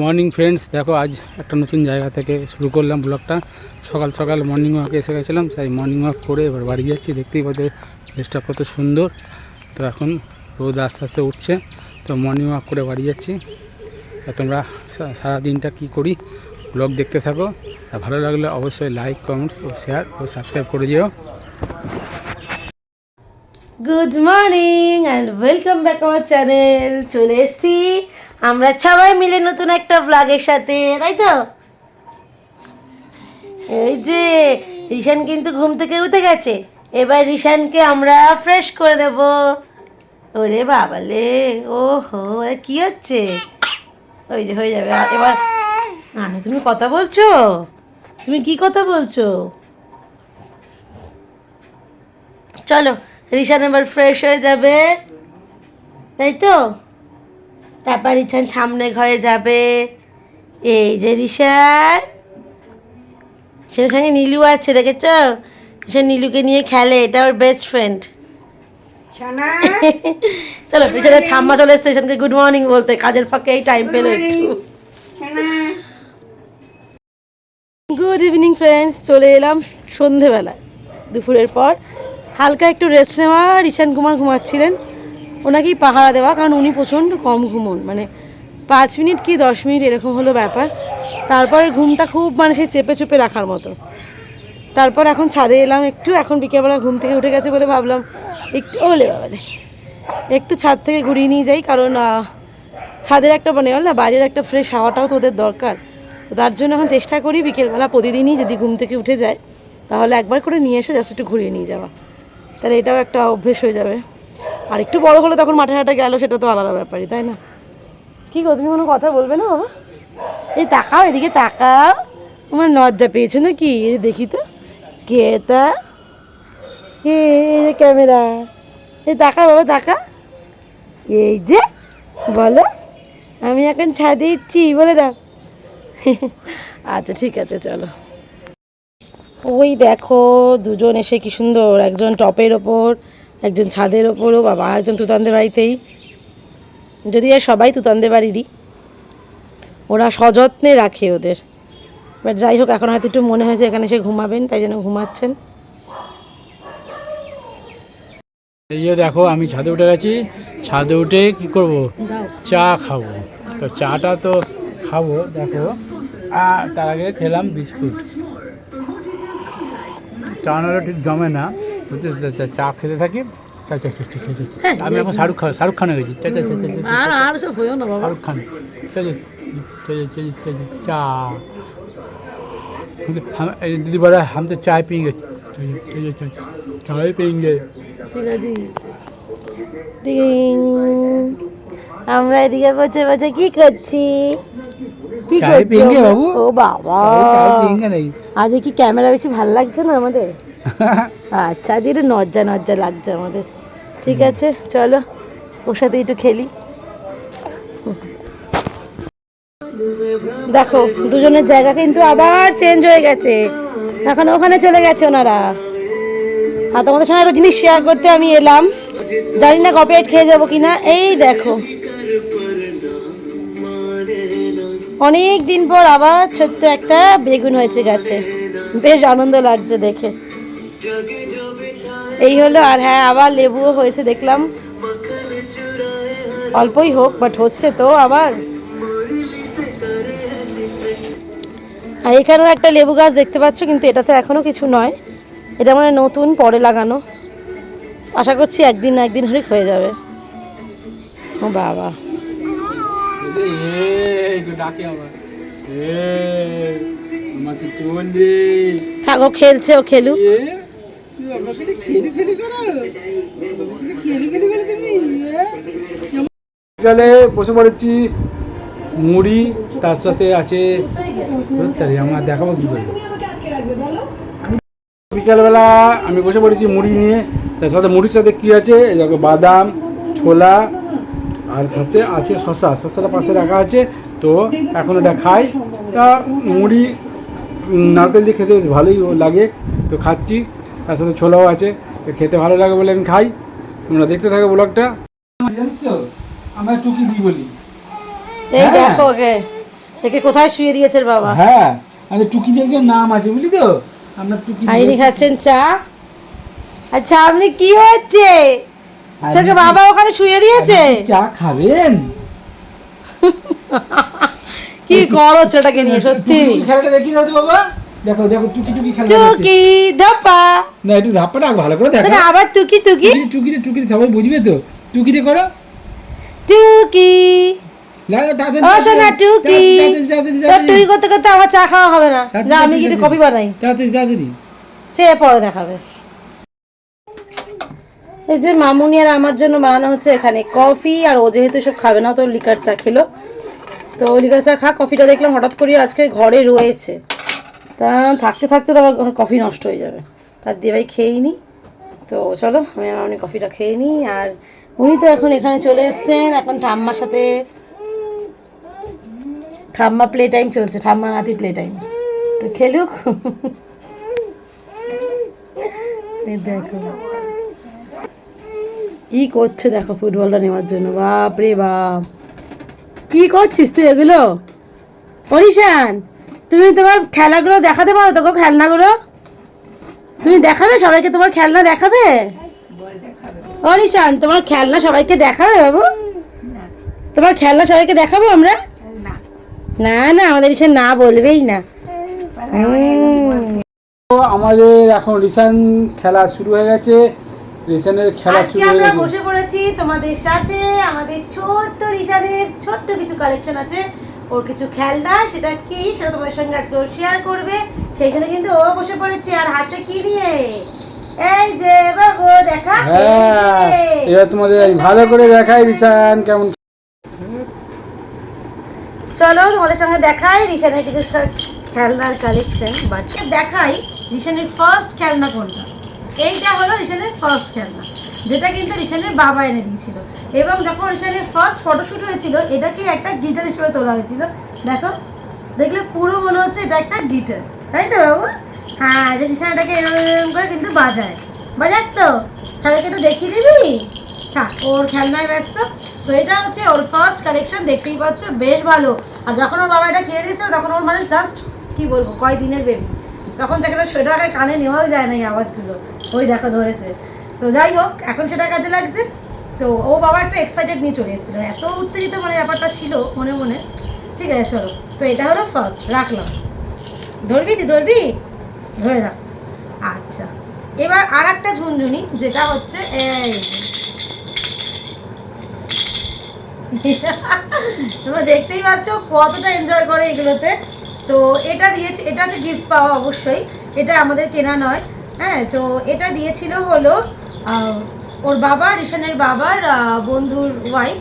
Morning friends দেখো, আজ একটা নতুন জায়গা থেকে শুরু করলাম ব্লগটা। সকাল সকাল মর্নিং ওয়াকে এসে গেছিলাম, তাই মর্নিং ওয়াক করে এবার বাড়ি যাচ্ছি। দেখতেই পাচ্ছ ড্রেসটা কত সুন্দর। তো এখন রোদ আস্তে আস্তে উঠছে, তো মর্নিং ওয়াক করে বাড়ি যাচ্ছি। আর তোমরা সারা দিনটা কী করি ব্লগ দেখতে থাকো। আর ভালো লাগলে অবশ্যই লাইক কমেন্টস ও শেয়ার ও সাবস্ক্রাইব করে দিও good morning and welcome back our channel চলে এসেছি আমরা সবাই মিলে নতুন একটা ব্লগের সাথে, তাই তো? এই যে, রিশান কিন্তু ঘুম থেকে উঠে গেছে। এবার রিশানকে আমরা ফ্রেশ করে দেব। ওরে বাবালে ও হো কি হচ্ছে? ওই যে, হয়ে যাবে। এবার আরে তুমি কথা বলছো? তুমি কি কথা বলছো? চলো, রিশান এবার ফ্রেশ হয়ে যাবে। তাই তো? তারপর রিশান সামনে ঘরে যাবে। এই যে রিশান। সের সঙ্গে নীলু আছে দেখেছ? সে নীলুকে নিয়ে খেলে এটা ওর বেস্ট ফ্রেন্ড চলো পিছনে ঠাম্মা চলে এসছে রিশানকে গুড মর্নিং বলতে। কাজের ফাঁকে এই টাইম পেল একটু। গুড ইভিনিং ফ্রেন্ডস চলে এলাম সন্ধেবেলায়। দুপুরের পর হালকা একটু রেস্ট নেওয়া ঈশান কুমার ঘুমাচ্ছিলেন। ওনাকেই পাহারা দেওয়া, কারণ উনি প্রচণ্ড কম ঘুমন। মানে পাঁচ মিনিট কি দশ মিনিট এরকম হলো ব্যাপার। তারপরে ঘুমটা খুব মানে সেই চেপে চেপে রাখার মতো। তারপর এখন ছাদে এলাম একটু, এখন বিকেলবেলা ঘুম থেকে উঠে গেছে বলে ভাবলাম, একটু ওলে বাবালে একটু ছাদ থেকে ঘুরিয়ে নিয়ে যাই, কারণ ছাদের একটা মানে না, বাইরের একটা ফ্রেশ হাওয়াটাও তো ওদের দরকার তার জন্য এখন চেষ্টা করি বিকেলবেলা প্রতিদিনই যদি ঘুম থেকে উঠে যায়, তাহলে একবার করে নিয়ে এসে জাস্ট একটু ঘুরিয়ে নিয়ে যাওয়া। তাহলে এটাও একটা অভ্যেস হয়ে যাবে। আর একটু বড় হলে তখন মাঠে ঘাটে গেল, সেটা তো আলাদা ব্যাপারই, তাই না? কী গো, তুমি কোনো কথা বলবে না, বাবা? এই তাকাও, এদিকে তাকাও। আমার লজ্জা পেয়েছ নাকি? এই দেখি তো। কে তা? ক্যামেরা। এই তাকা বাবা, তাকা। এই যে, বলো। আমি এখন ছাদে ইচ্ছি বলে দাও। আচ্ছা ঠিক আছে, চলো। ওই দেখো, দুজন এসে কি সুন্দর, একজন টপের ওপর একজন ছাদের ওপরও বাবা একজন তুতানদের বাড়িতেই। যদি সবাই তুতানদের বাড়িরই, ওরা সযত্নে রাখে ওদের। বাট যাই হোক, এখন হয়তো একটু মনে হয়েছে এখানে সে ঘুমাবেন, তাই জন্য ঘুমাচ্ছেন। এই যে দেখো, আমি ছাদে উঠে গেছি। ছাদে উঠে কি করব? চা খাব। তো চাটা তো খাব, দেখো। তার আগে খেলাম বিস্কুট। চা নাহলে ঠিক জমে না। চা খেতে থাকি আমি এখন শাহরুখ খান শাহরুখ খান গেছি শাহরুখ খান চা দিদি বলে আমি তো চায় পিঙ্গে চায় পিঙ্গে ঠিক আমরা এদিকে বসে বসে কি করছি কি করছি বাবু ও বাবা আজকে কি ক্যামেরা বেশি ভালো লাগছে না আমাদের আচ্ছা আজ একটু নজ্জা নজ্জা লাগছে আমাদের। ঠিক আছে চলো ওর সাথে একটু খেলি। দেখো দুজনের জায়গা কিন্তু আবার চেঞ্জ হয়ে গেছে। এখন ওখানে চলে গেছে ওনারা। আর তোমাদের সঙ্গে একটা জিনিস শেয়ার করতে আমি এলাম। জানি না কপিরাইট খেয়ে যাব কিনা। এই দেখো। অনেক দিন পর আবার ছোট্ট একটা বেগুন হয়েছে গাছে। বেশ আনন্দ লাগছে দেখে। এই হলো, আর হ্যাঁ আবার লেবুও হয়েছে, দেখলাম। অল্পই হোক বাট হচ্ছে তো আবার। আর এখানেও একটা লেবু গাছ দেখতে পাচ্ছ, কিন্তু এটাতে এখনও কিছু নয়। এটা মানে নতুন, পরে লাগানো। আশা করছি একদিন না একদিন হলে হয়ে যাবে। ও বাবা। থাকো, খেলছে ও, খেলুক। বিকালে বসে পড়েছি মুড়ি, তার সাথে আছে আমরা দেখাবো কি করে? বিকালবেলা আমি বসে পড়েছি মুড়ি নিয়ে, তার সাথে মুড়ির সাথে কি আছে? দেখো বাদাম, ছোলা, আর সাথে আছে শশা শশাটা পাশে রাখা আছে, তো এখন এটা খাই। তা মুড়ি নারকেল দিয়ে খেতে ভালোই লাগে। তো খাচ্ছি। তার সাথে ছোলাও আছে খেতে ভালো লাগে বলে আমি খাই। তোমরা দেখতে থাকো ব্লগটা। জানিস তো আমরা টুকি দিই বলি। এই হ্যাঁ। দেখো ওকে। একে কোথায় শুয়ে দিয়েছে বাবা? হ্যাঁ। আমাদের টুকি দিয়ে একজন নাম আছে বুঝলি তো। আমরা টুকি আইনি খাচ্ছেন চা? আচ্ছা আপনি কি হচ্ছে তোকে বাবা ওখানে শুয়ে দিয়েছে? চা খাবেন? কি করো ছেলেটাকে নিয়ে সত্যি? খেলাটা দেখি তো বাবা। দেখো দেখো টুকি টুকি খেলা টুকি ধপা। না একটু ধাপ্পাটা ভালো করে দেখো তাহলে আবার টুকি টুকি? টুকি টুকি টুকি সবাই বুঝবে তো? টুকিটা করো। টুকি। করতে করতে আমার চা খাওয়া হবে না। যা আমি কিন্তু বানাই। তাড়াতাড়ি তাড়াতাড়ি। সে পরে দেখাবে। এই যে মামুনি আর আমার জন্য বানানো হচ্ছে এখানে কফি আর ও যেহেতু সব খাবে না তো লিকার চা খেলো। তো লিকার চা খা কফিটা দেখলাম হঠাৎ করে আজকে ঘরে রয়েছে। তা থাকতে থাকতে তো আবার কফি নষ্ট হয়ে যাবে। তার দিয়ে ভাই খেয়েই নিই তো চলো, আমি আমার উনি কফিটা খেয়ে নিই আর উনি তো এখন এখানে চলে এসছেন। এখন ঠাম্মার সাথে ঠাম্মা প্লে টাইম চলছে, ঠাম্মা নাতি প্লে টাইম তো খেলুক। দেখো। কি করছে দেখো ফুটবলটা নেওয়ার জন্য। বাপ রে বাপ। কি করছিস তুই এগুলো? অরিশান তুমি তোমার খেলাগুলো দেখাতে পারো তো গো খেলনাগুলো? তুমি দেখাবে? সবাইকে তোমার খেলনা দেখাবে? অরিশান তোমার খেলনা সবাইকে দেখাবে বাবু? তোমার খেলনা সবাইকে দেখাবো আমরা? না না আমাদের ইসে না বলবেই না। আমাদের এখন রিসান খেলা শুরু হয়ে গেছে। রিসানের খেলা শুরু হয়ে আমরা গেছে। বসে পড়েছি তোমাদের সাথে। আমাদের ছোট্ট রিসানের ছোট্ট কিছু কালেকশন আছে। ওর কিছু খেলনা সেটা কি সেটা তোমাদের সঙ্গে আজকে ও শেয়ার করবে। সেইখানে কিন্তু ও বসে পড়েছে আর হাতে কি নিয়ে? এই যে বাবু দেখা হ্যাঁ এবার তোমাদের ভালো করে দেখাই রিসান কেমন? চলো তোমাদের সঙ্গে দেখাই কিছু খেলনার কালেকশন বাট দেখাই রিশানের ফার্স্ট খেলনা কোনটা? এইটা হলো রিশানের ফার্স্ট খেলনা। যেটা কিন্তু রিশানের বাবা এনে দিয়েছিল। এবং যখন রিশানের ফার্স্ট ফটোশ্যুট হয়েছিল, এটাকে একটা গিটার হিসেবে তোলা হয়েছিল। দেখো, দেখলে পুরো মনে হচ্ছে এটা একটা গিটার তাই তো বাবু? হ্যাঁ যে রিশান এটাকে এরকম করে কিন্তু বাজায়। বাজাস তো? সবাইকে একটু দেখিয়ে দিবি? থাক ওর খেলনায় ব্যস্ত। তো এটা হচ্ছে ওর ফার্স্ট কালেকশন দেখতেই পাচ্ছ, বেশ ভালো। আর যখন ওর বাবা এটা কিনে দিয়েছিল তখন ওর মানে জাস্ট কি বলব, কয়দিনের বেবি তখন থেকে সেটা কানে নেওয়াও যায় না এই আওয়াজগুলো। ওই দেখো, ধরেছে। তো যাই হোক, এখন সেটা কাজে লাগছে। তো ও বাবা একটু এক্সাইটেড নিয়ে চলে এসেছিল। এত উত্তেজিত মানে ব্যাপারটা ছিল মনে মনে। ঠিক আছে, চলো। তো এটা হলো ফার্স্ট রাখলাম। ধরবি তুই ধরবি? ধরে রাখ। আচ্ছা। এবার আর একটা ঝুনঝুনি, যেটা হচ্ছে এই তোমরা দেখতেই পাচ্ছ কতটা এনজয় করে এগুলোতে। তো এটা দিয়েছে, এটা হচ্ছে গিফট পাওয়া অবশ্যই, এটা আমাদের কেনা নয়। হ্যাঁ তো এটা দিয়েছিল হলো ওর বাবা, রিশানের বাবার বন্ধুর ওয়াইফ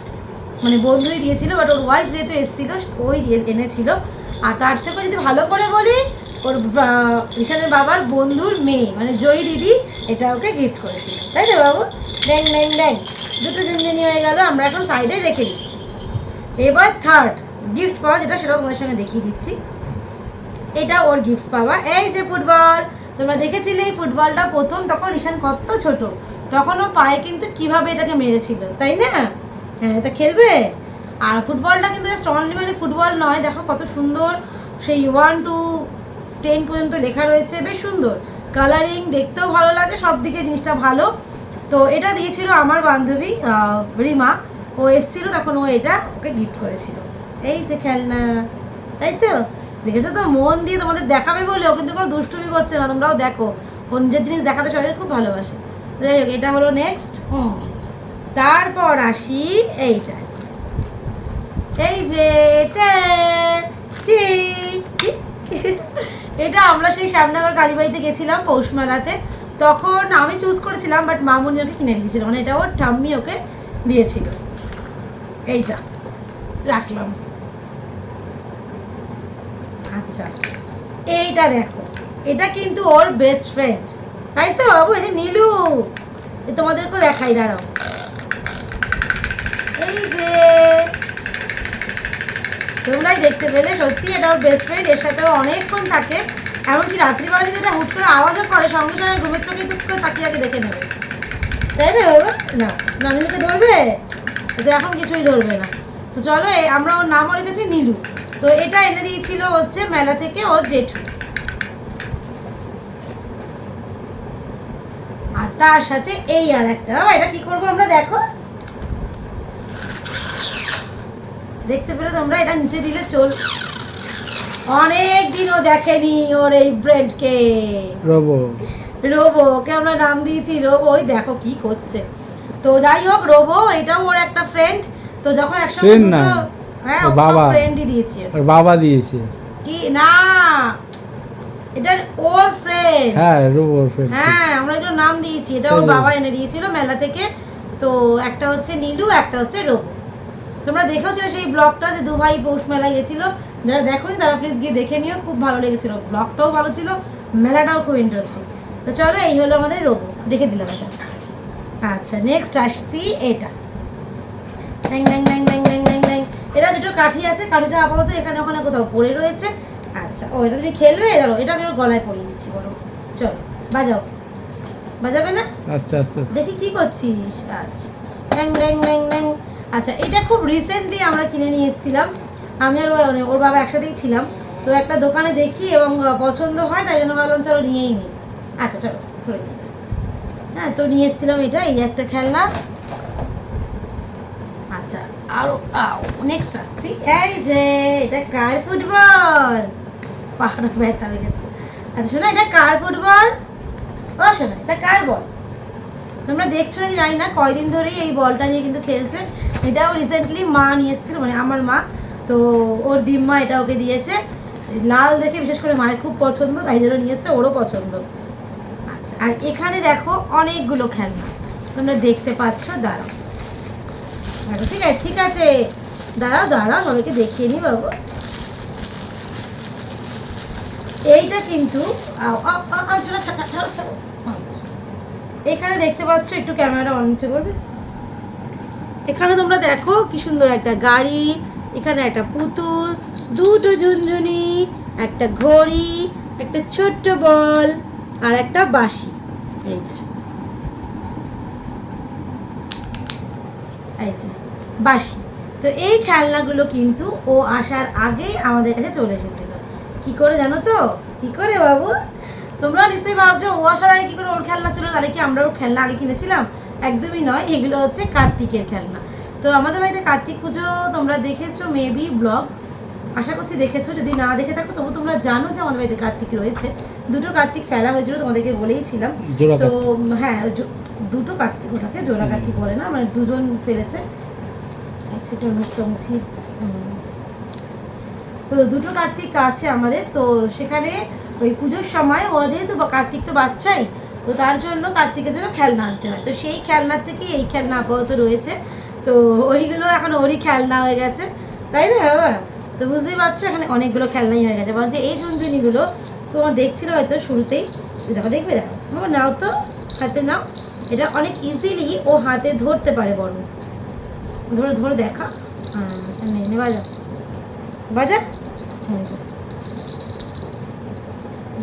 মানে বন্ধুই দিয়েছিল বাট ওর ওয়াইফ যেহেতু এসেছিল, ওই দিয়ে এনেছিল। আর তার থেকে যদি ভালো করে বলি, ওর রিশানের বাবার বন্ধুর মেয়ে মানে জয়ী দিদি, এটা ওকে গিফট করেছিল। তাই তো বাবু? ড্যাং ড্যাং ড্যাং দুটো ঝুনঝুনি হয়ে গেল, আমরা এখন সাইডে রেখে দিচ্ছি। এবার থার্ড গিফট পাওয়া, যেটা সেটাও তোমাদের সঙ্গে দেখিয়ে দিচ্ছি। এটা ওর গিফট পাওয়া। এই যে ফুটবল তোমরা দেখেছিলে এই ফুটবলটা প্রথম তখন ঈশান কত ছোট? তখন ও পায়ে কিন্তু কীভাবে এটাকে মেরেছিল, তাই না? হ্যাঁ এটা খেলবে? আর ফুটবলটা কিন্তু জাস্ট অনলি মানে ফুটবল নয়, দেখো কত সুন্দর। সেই ওয়ান টু টেন পর্যন্ত লেখা রয়েছে, বেশ সুন্দর। কালারিং দেখতেও ভালো লাগে, সব দিকে জিনিসটা ভালো। তো এটা দিয়েছিল আমার বান্ধবী রিমা। ও এসেছিল, তখন ও এটা ওকে গিফট করেছিল। এই যে খেলনা, তাই তো? দেখেছ তো? মন দিয়ে তোমাদের দেখাবে বলে ও কিন্তু কোনো দুষ্টুমি করছে না, তোমরাও দেখো। ও নিজের জিনিস দেখাতে সবাই খুব ভালোবাসে। যাই হোক, এটা হলো নেক্সট তারপর আসি এইটা। এই যে এটা। এটা আমরা সেই শ্যামনগর কালীবাড়িতে গেছিলাম পৌষ মেলাতে তখন আমি চুজ করেছিলাম বাট মামুনি ওকে কিনে দিয়েছিল। মানে এটা ওর ঠাম্মি ওকে দিয়েছিল। এইটা রাখলাম। আচ্ছা এইটা দেখো, এটা কিন্তু ওর বেস্ট ফ্রেন্ড তাই তো বাবু? এই যে নীলু এ তোমাদেরকেও দেখাই, দাঁড়াও। এই যে, তোমরাই দেখতে পেলে, সত্যি এটা ওর বেস্ট ফ্রেন্ড এর সাথেও অনেকক্ষণ থাকে। এমনকি রাত্রিবেলা যদি এটা হুট করে আওয়াজও করে, সঙ্গে সঙ্গে ঘুমের চোখে টুক করে তাকিয়ে আগে দেখে নেবে। তাই না, বাবা? না নামিনীকে ধরবে? এখন কিছুই ধরবে না। তো চলো আমরা ওর নামও রেখেছি নীলু। তো এটা এনে দিয়েছিল হচ্ছে মেলা থেকে ও জেঠু। আর তার সাথে এই আর একটা। এটা কি করব আমরা? দেখো। দেখতে পেলে তোমরা এটা নিচে দিলে চল। অনেক দিনও দেখেনি ওর এই ব্রেডকে রবো। রোবো ওকে আমরা নাম দিয়েছি রোবো। ওই দেখো কি করছে। তো যাই হোক রোবো এটাও ওর একটা ফ্রেন্ড তো যখন একসঙ্গে হ্যাঁ বাবা। ফ্রেন্ডই দিয়েছে। ওর বাবা দিয়েছে। কি? না! এটা ওর ফ্রেন্ড হ্যাঁ ওর। হ্যাঁ আমরা এগুলো নাম দিয়েছি। এটা ওর বাবা এনে দিয়েছিল মেলা থেকে। তো একটা হচ্ছে নীলু একটা হচ্ছে রোবো তোমরা দেখেওছিল সেই ব্লগটা যে দু ভাই পৌষ মেলায় গেছিল? যারা দেখোনি তারা প্লিজ গিয়ে দেখে নিও। খুব ভালো লেগেছিল। ব্লগটাও ভালো ছিল মেলাটাও খুব ইন্টারেস্টিং তো চলো এই হলো আমাদের রোবো দেখে দিলাম এটা। আচ্ছা নেক্সট আসছি এটা। ড্যাং ড্যাং ড্যাং ড্যাং ড্যাং এটা দুটো কাঠি আছে কাঠিটা আপাতত এখানে ওখানে কোথাও পড়ে রয়েছে। আচ্ছা ও এটা তুমি খেলবে? ধরো এটা আমি ওর গলায় পরিয়ে দিচ্ছি বলো। চলো বাজাও। বাজাবে না? আস্তে আস্তে আস্তে। দেখি কি করছিস। আচ্ছা ড্যাং ড্যাং ড্যাং ড্যাং আচ্ছা এটা খুব রিসেন্টলি আমরা কিনে নিয়ে এসেছিলাম। আমি আর মানে ওর বাবা একসাথেই ছিলাম। তো একটা দোকানে দেখি এবং পছন্দ হয় তাই জন্য ভাবলাম চলো নিয়েই নিই আচ্ছা চলো হ্যাঁ তো নিয়ে এসেছিলাম এটা এই একটা খেলনা। আচ্ছা আরও নেক্সট আসছি এই যে, এটা কার ফুটবল? পাহাড় ব্যথা হয়ে গেছে আচ্ছা শোনো, এটা কার ফুটবল? ও, শোনো, এটা কার বল? তোমরা দেখছ না জানি না, কয়দিন ধরেই এই বলটা নিয়ে কিন্তু খেলছে। এটাও রিসেন্টলি মা নিয়ে এসেছিল মানে আমার মা। তো ওর দিম্মা এটা ওকে দিয়েছে। লাল দেখে বিশেষ করে মায়ের খুব পছন্দ, তাই জন্য নিয়ে এসছে, ওরও পছন্দ। আচ্ছা আর এখানে দেখো অনেকগুলো খেলনা, তোমরা দেখতে পাচ্ছ, দাঁড়াও। আচ্ছা ঠিক আছে ঠিক আছে। দাঁড়াও দাঁড়াও সবাইকে দেখিয়ে নি বাবু। এইটা কিন্তু। এখানে দেখতে পাচ্ছ, একটু ক্যামেরাটা অন নিচে করবে। এখানে তোমরা দেখো কি সুন্দর একটা গাড়ি, এখানে একটা পুতুল, দুটো ঝুনঝুনি, একটা ঘড়ি, একটা ছোট্ট বল আর একটা বাঁশি। এই যে। বাঁশি। তো এই খেলনাগুলো কিন্তু ও আসার আগেই আমাদের কাছে চলে এসেছিল। কি করে জানো তো? কি করে বাবু? তোমরা নিশ্চয়ই ভাবছ ও আসার আগে কি করে ওর খেলনা ছিল? তাহলে কি আমরা ওর খেলনা আগে কিনেছিলাম? একদমই নয় এগুলো হচ্ছে কার্তিকের খেলনা। তো আমাদের বাড়িতে কার্তিক পুজো তোমরা দেখেছ মেবি ব্লগ আশা করছি দেখেছ যদি না দেখে থাকো তবু তোমরা জানো যে আমাদের বাড়িতে কার্তিক রয়েছে। দুটো কার্তিক ফেলা হয়েছিল তোমাদেরকে বলেইছিলাম। তো হ্যাঁ দুটো কার্তিক ওটাকে জোড়া কার্তিক বলে না মানে দুজন ফেলেছে। মুখটা মুছি হুম। তো দুটো কার্তিক আছে আমাদের, তো সেখানে ওই পুজোর সময় ওরা যেহেতু কার্তিক তো বাচ্চাই, তো তার জন্য কার্তিকের জন্য খেলনা আনতে হয়। তো সেই খেলনার থেকে এই খেলনা আপাতত রয়েছে। তো ওইগুলো এখন ওরই খেলনা হয়ে গেছে, তাই না বাবা? তো বুঝতেই পারছ, এখানে অনেকগুলো খেলনাই হয়ে গেছে। বলছে এই ঝুনঝুনিগুলো তোমার দেখছিল হয়তো শুরুতেই। দেখো, দেখবে? দেখো। নাও তো, হাতে নাও। এটা অনেক ইজিলি ও হাতে ধরতে পারে বড় ধরে ধরে দেখা। হ্যাঁ নে নে বাজা বাজা হুম।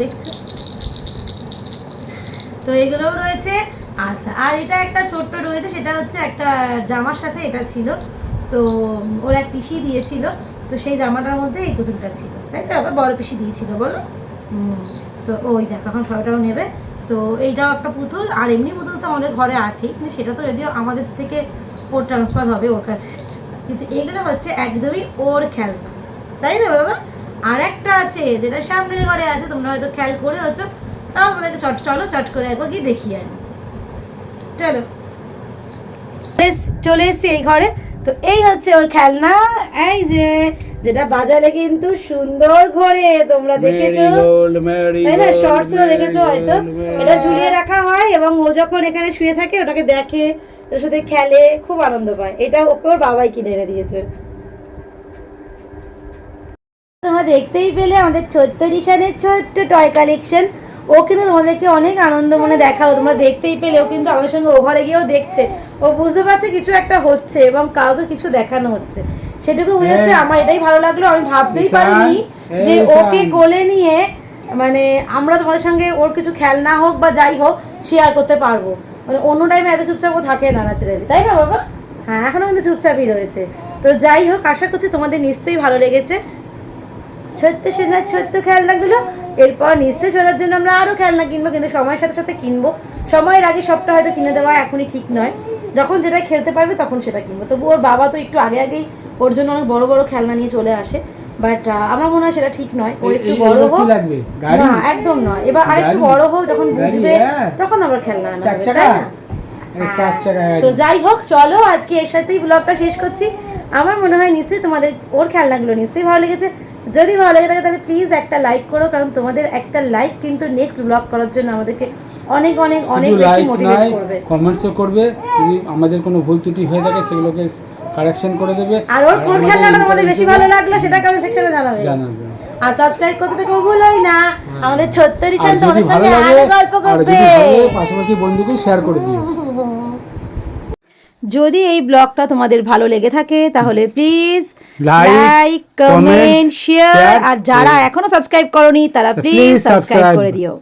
দেখছ? তো এগুলোও রয়েছে। আচ্ছা আর এটা একটা ছোট্ট রয়েছে সেটা হচ্ছে একটা জামার সাথে এটা ছিল। তো ওর এক পিসি দিয়েছিল। তো সেই জামাটার মধ্যে এই পুতুলটা ছিল। তাই তো? আবার বড় পিসি দিয়েছিল বলো। তো ওই দেখো এখন সবটাও নেবে। তো এইটাও একটা পুতুল আর এমনি পুতুল তো আমাদের ঘরে আছেই। কিন্তু সেটা তো যদিও আমাদের থেকে ওর ট্রান্সফার হবে ওর কাছে। কিন্তু এগুলো হচ্ছে একদমই ওর খেলনা। তাই না বাবা? আর একটা আছে যেটা সামনের ঘরে আছে তোমরা হয়তো খেয়াল করে হচ্ছে তাও তোমাদেরকে চট চলো চট করে একবার গিয়ে দেখিয়ে আনি চলো। চলে এসছি এই ঘরে। তো এই হচ্ছে ওর খেলনা। এই যে যেটা বাজারে কিন্তু সুন্দর ঘরে তোমরা দেখেছ। তাই না? শর্টস দেখেছ হয়তো। এটা ঝুলিয়ে রাখা হয় এবং ও যখন এখানে শুয়ে থাকে ওটাকে দেখে ওর সাথে খেলে খুব আনন্দ পায়। এটা ওকে ওর বাবাই কিনে এনে দিয়েছে। তোমরা দেখতেই পেলে আমাদের ছোট্ট রিশানের ছোট্ট টয় কালেকশন ও কিন্তু তোমাদেরকে অনেক আনন্দ মনে দেখাল। তোমরা দেখতেই পেলে ও কিন্তু আমাদের সঙ্গে ওভারে গিয়েও দেখছে। ও বুঝতে পারছে কিছু একটা হচ্ছে এবং কাউকে কিছু দেখানো হচ্ছে। সেটুকু বুঝেছে হ্যাঁ। আমার এটাই ভালো লাগল। আমি ভাবতেই পারিনি যে ওকে। কোলে নিয়ে মানে আমরা তোমাদের সঙ্গে ওর কিছু খেলনা হোক বা যাই হোক শেয়ার করতে পারব। মানে অন্য টাইমে এত চুপচাপ থাকে না ন্যাচারালি তাই না বাবা? হ্যাঁ এখনও কিন্তু চুপচাপই রয়েছে। তো যাই হোক, আশা করছি তোমাদের নিশ্চয়ই ভালো লেগেছে। ছোট্ট সোনার ছোট্ট খেলনাগুলো, এরপর নিশ্চয়ই চলার জন্য আমরা আরও খেলনা কিনবো, কিন্তু সময়ের সাথে সাথে কিনবো। সময়ের আগে সবটা হয়তো কিনে দেওয়া এখনই ঠিক নয়। যখন যেটা খেলতে পারবে তখন সেটা কিনবো। তবু ওর বাবা তো একটু আগে আগেই ওর জন্য অনেক বড় বড় খেলনা নিয়ে চলে আসে। বাট আমার মনে হয় সেটা ঠিক নয়। ও একটু বড় হোক লাগবে? না একদম নয়। এবার আরেকটু? বড় হোক যখন বুঝবে হ্যাঁ। তখন আবার খেলনা আনা হবে, তাই না? এই চার চাকা গাড়ি। তো যাই হোক চলো আজকে এর সাথেই ব্লগটা শেষ করছি। আমার মনে হয় নিশ্চয়ই তোমাদের ওর খেলনাগুলো নিশ্চয়ই ভালো লেগেছে। যদি ভালো লেগে থাকে তাহলে প্লিজ একটা লাইক করো কারণ তোমাদের একটা লাইক কিন্তু নেক্সট ব্লগ করার জন্য আমাদেরকে অনেক অনেক অনেক বেশি মোটিভেট করবে। কমেন্টসও করবে। যদি আমাদের কোনো ভুল ত্রুটি হয়ে থাকে সেগুলোকে কারেকশন করে দেবে। আর ওর কোন আমাদের তোমাদের বেশি ভালো লাগল সেটা কমেন্ট সেকশনে জানাবে। জানাবে। আর সাবস্ক্রাইব করতে কেউ ভুলোই না। আমাদের ছোট্ট আর রিচান যদি তোমাদের সঙ্গে আরও গল্প করবে। পাশাপাশি বন্ধুকে শেয়ার করে দিও। যদি এই ব্লগটা তোমাদের ভালো লেগে থাকে তাহলে প্লিজ লাইক কমেন্ট শেয়ার আর যারা এখনও সাবস্ক্রাইব করনি তারা প্লিজ সাবস্ক্রাইব করে দিও।